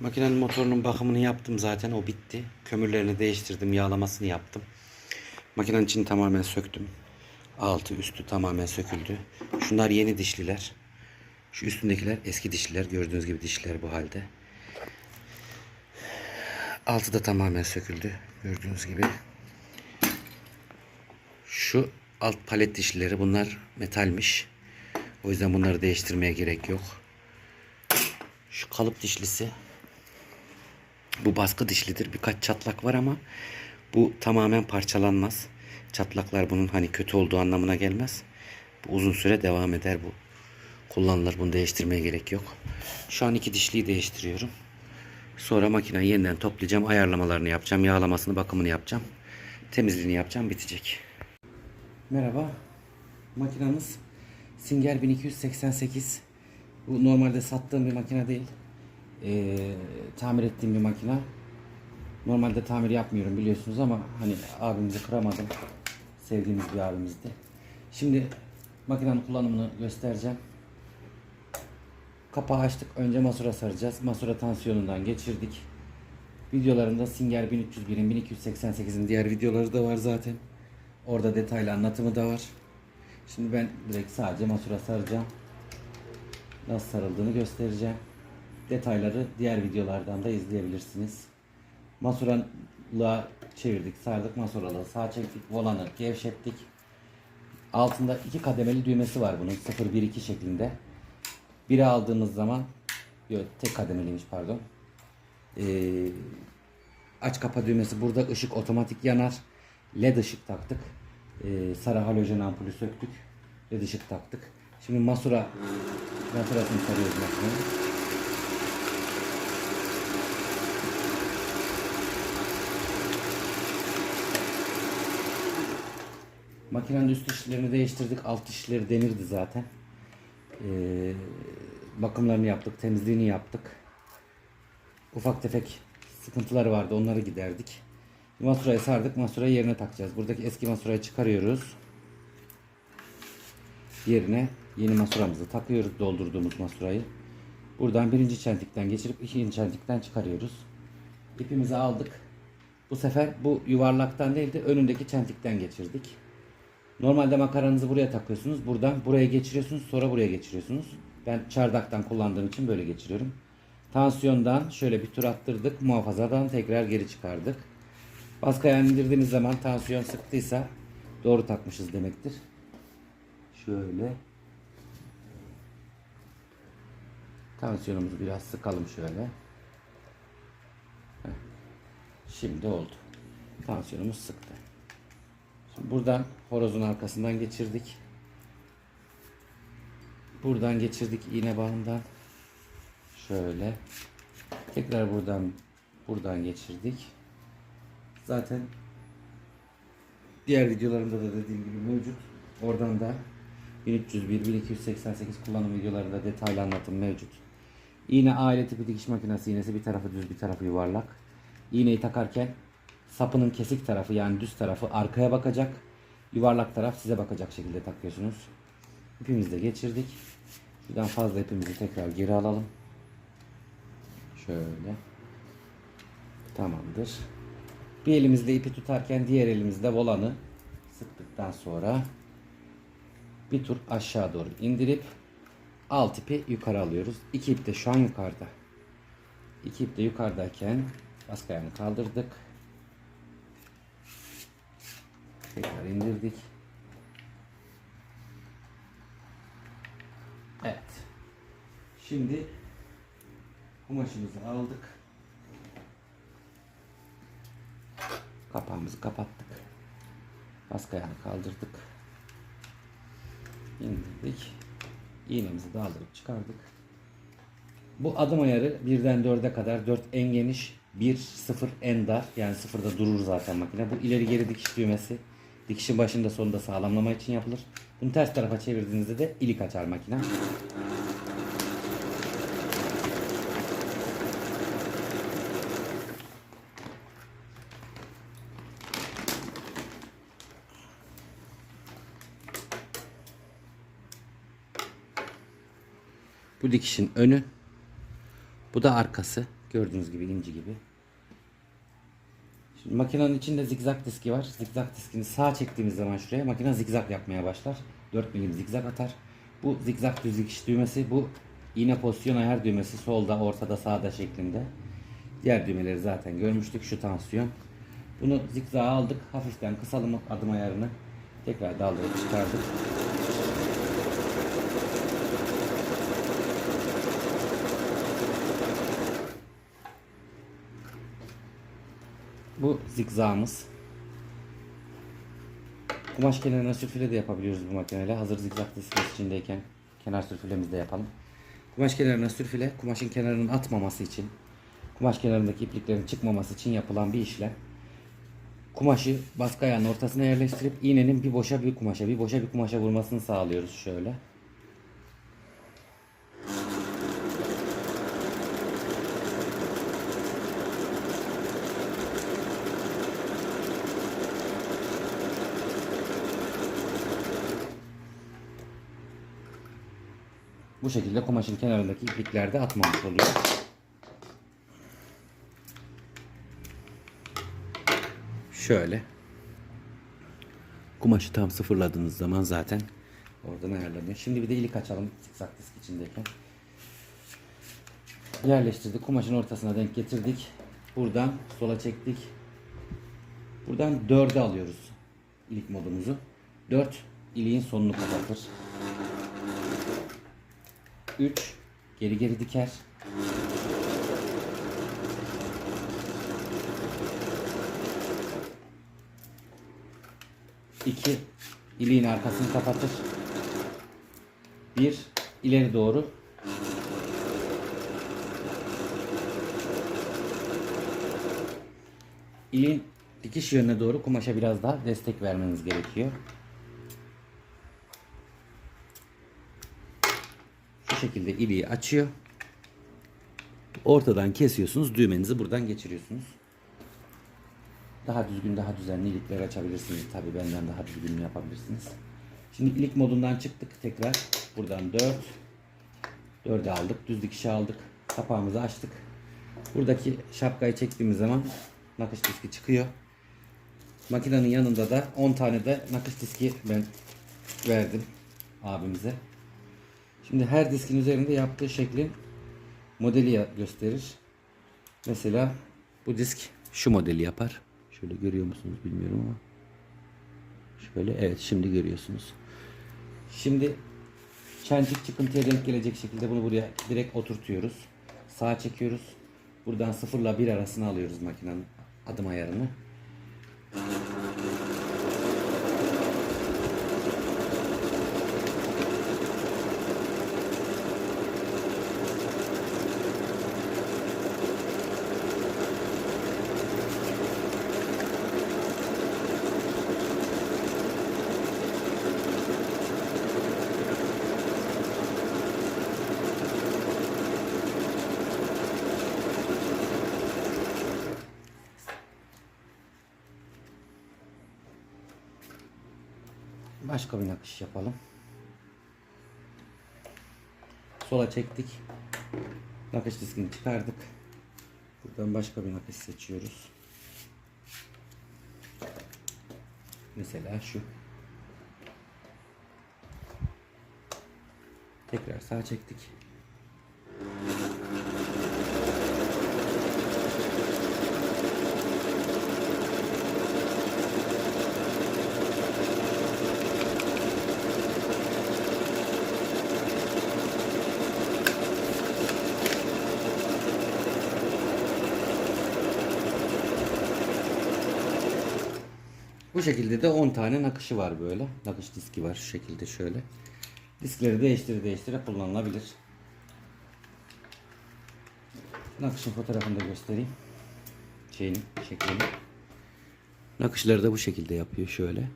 Makinenin motorunun bakımını yaptım zaten o bitti. Kömürlerini değiştirdim, yağlamasını yaptım. Makinenin içini tamamen söktüm. Altı üstü tamamen söküldü. Şunlar yeni dişliler. Şu üstündekiler eski dişliler. Gördüğünüz gibi dişliler bu halde. Altı da tamamen söküldü. Gördüğünüz gibi. Şu alt palet dişlileri bunlar metalmiş. O yüzden bunları değiştirmeye gerek yok. Şu kalıp dişlisi bu baskı dişlidir. Birkaç çatlak var ama bu tamamen parçalanmaz. Çatlaklar bunun hani kötü olduğu anlamına gelmez. Bu uzun süre devam eder bu. Kullanılır. Bunu değiştirmeye gerek yok. Şu an iki dişliyi değiştiriyorum. Sonra makineyi yeniden toplayacağım. Ayarlamalarını yapacağım. Yağlamasını, bakımını yapacağım. Temizliğini yapacağım. Bitecek. Merhaba. Makinamız Singer 1288. Bu normalde sattığım bir makine değil. Ee, tamir ettiğim bir makine. Normalde tamir yapmıyorum biliyorsunuz ama hani abimizi kıramadım. Sevdiğimiz bir abimizdi. Şimdi makinenin kullanımını göstereceğim. Kapağı açtık. Önce masura saracağız. Masura tansiyonundan geçirdik. Videolarında Singer 1301'in 1288'in diğer videoları da var zaten. Orada detaylı anlatımı da var. Şimdi ben direkt sadece masura saracağım. Nasıl sarıldığını göstereceğim. Detayları diğer videolardan da izleyebilirsiniz. Masuralığa çevirdik, sardık masuralığı, sağ çektik, volanı gevşettik. Altında iki kademeli düğmesi var bunun 0-1-2 şeklinde. Biri aldığımız zaman yok tek kademeliymiş pardon. Ee, aç kapa düğmesi burada ışık otomatik yanar. LED ışık taktık. Ee, sarı halojen ampulü söktük. LED ışık taktık. Şimdi masura masurasını sarıyoruz makinenin. Makinenin üst dişlerini değiştirdik. Alt dişleri demirdi zaten. Ee, bakımlarını yaptık. Temizliğini yaptık. Ufak tefek sıkıntıları vardı. Onları giderdik. Masurayı sardık. Masurayı yerine takacağız. Buradaki eski masurayı çıkarıyoruz. Yerine yeni masuramızı takıyoruz. Doldurduğumuz masurayı. Buradan birinci çentikten geçirip ikinci çentikten çıkarıyoruz. İpimizi aldık. Bu sefer bu yuvarlaktan değil de önündeki çentikten geçirdik. Normalde makaranızı buraya takıyorsunuz. Buradan buraya geçiriyorsunuz. Sonra buraya geçiriyorsunuz. Ben çardaktan kullandığım için böyle geçiriyorum. Tansiyondan şöyle bir tur attırdık. Muhafazadan tekrar geri çıkardık. Baskı ayağını indirdiğiniz zaman tansiyon sıktıysa doğru takmışız demektir. Şöyle. Tansiyonumuzu biraz sıkalım şöyle. Şimdi oldu. Tansiyonumuz sıktı. Buradan horozun arkasından geçirdik. Buradan geçirdik iğne bağından. Şöyle. Tekrar buradan buradan geçirdik. Zaten diğer videolarımda da dediğim gibi mevcut. Oradan da 1301, 1288 kullanım videolarında detaylı anlatım mevcut. İğne aile tipi dikiş makinesi iğnesi bir tarafı düz bir tarafı yuvarlak. İğneyi takarken sapının kesik tarafı yani düz tarafı arkaya bakacak. Yuvarlak taraf size bakacak şekilde takıyorsunuz. İpimizi de geçirdik. Şuradan fazla ipimizi tekrar geri alalım. Şöyle. Tamamdır. Bir elimizle ipi tutarken diğer elimizle volanı sıktıktan sonra bir tur aşağı doğru indirip alt ipi yukarı alıyoruz. İki ip de şu an yukarıda. İki ip de yukarıdayken baskı ayağını kaldırdık. Tekrar indirdik. Evet. Şimdi kumaşımızı aldık. Kapağımızı kapattık. Baskı ayağını kaldırdık. İndirdik. İğnemizi daldırıp çıkardık. Bu adım ayarı birden dörde kadar 4 en geniş 1 0 en dar yani sıfırda durur zaten makine. Bu ileri geri dikiş düğmesi dikişin başında sonunda sağlamlama için yapılır. Bunu ters tarafa çevirdiğinizde de ilik açar makine. Bu dikişin önü. Bu da arkası. Gördüğünüz gibi inci gibi. Şimdi makinenin içinde zigzag diski var. Zigzag diskini sağa çektiğimiz zaman şuraya makine zigzag yapmaya başlar. 4 milim zigzag atar. Bu zigzag düz dikiş düğmesi bu iğne pozisyon ayar düğmesi solda ortada sağda şeklinde. Diğer düğmeleri zaten görmüştük. Şu tansiyon. Bunu zigzağa aldık. Hafiften kısalım adım ayarını. Tekrar daldırıp çıkardık. Bu zigzağımız. Kumaş kenarına sürfüle de yapabiliyoruz bu makineyle. Hazır zigzag diskesi içindeyken kenar sürfülemizde yapalım. Kumaş kenarına sürfüle, kumaşın kenarının atmaması için, kumaş kenarındaki ipliklerin çıkmaması için yapılan bir işlem. Kumaşı baskı ayağının ortasına yerleştirip iğnenin bir boşa bir kumaşa, bir boşa bir kumaşa vurmasını sağlıyoruz şöyle. Bu şekilde kumaşın kenarındaki iplikler de atmamış oluyor. Şöyle. Kumaşı tam sıfırladığınız zaman zaten oradan ayarlanıyor. Şimdi bir de ilik açalım zikzak disk içindeyken. Yerleştirdik. Kumaşın ortasına denk getirdik. Buradan sola çektik. Buradan 4'e alıyoruz ilik modumuzu. 4 iliğin sonunu kapatır. 3 geri geri diker. İki iliğin arkasını kapatır. Bir ileri doğru. İliğin dikiş yönüne doğru kumaşa biraz daha destek vermeniz gerekiyor. Şekilde iliği açıyor. Ortadan kesiyorsunuz. Düğmenizi buradan geçiriyorsunuz. Daha düzgün, daha düzenli ilikler açabilirsiniz. Tabii benden daha düzgün yapabilirsiniz. Şimdi ilik modundan çıktık tekrar. Buradan 4. 4'e aldık. Düz dikişe aldık. Kapağımızı açtık. Buradaki şapkayı çektiğimiz zaman nakış diski çıkıyor. Makinenin yanında da 10 tane de nakış diski ben verdim abimize. Şimdi her diskin üzerinde yaptığı şeklin modeli gösterir. Mesela bu disk şu modeli yapar. Şöyle görüyor musunuz bilmiyorum ama. Şöyle evet şimdi görüyorsunuz. Şimdi çentik çıkıntıya denk gelecek şekilde bunu buraya direkt oturtuyoruz. Sağa çekiyoruz. Buradan 0 ile 1 arasını alıyoruz makinenin adım ayarını. Başka bir nakış yapalım. Sola çektik. Nakış diskini çıkardık. Buradan başka bir nakış seçiyoruz. Mesela şu. Tekrar sağa çektik. Bu şekilde de 10 tane nakışı var böyle. Nakış diski var şu şekilde şöyle. Diskleri değiştire değiştire kullanılabilir. Nakışın fotoğrafını da göstereyim. Şeyini, şeklini. Nakışları da bu şekilde yapıyor şöyle.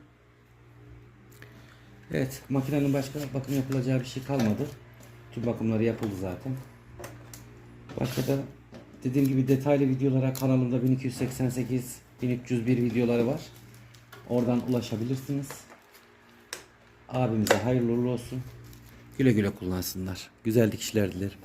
Evet, makinenin başka bakım yapılacağı bir şey kalmadı. Tüm bakımları yapıldı zaten. Başka da dediğim gibi detaylı videolara kanalımda 1288 1301 videoları var. Oradan ulaşabilirsiniz. Abimize hayırlı uğurlu olsun. Güle güle kullansınlar. Güzel dikişler dilerim.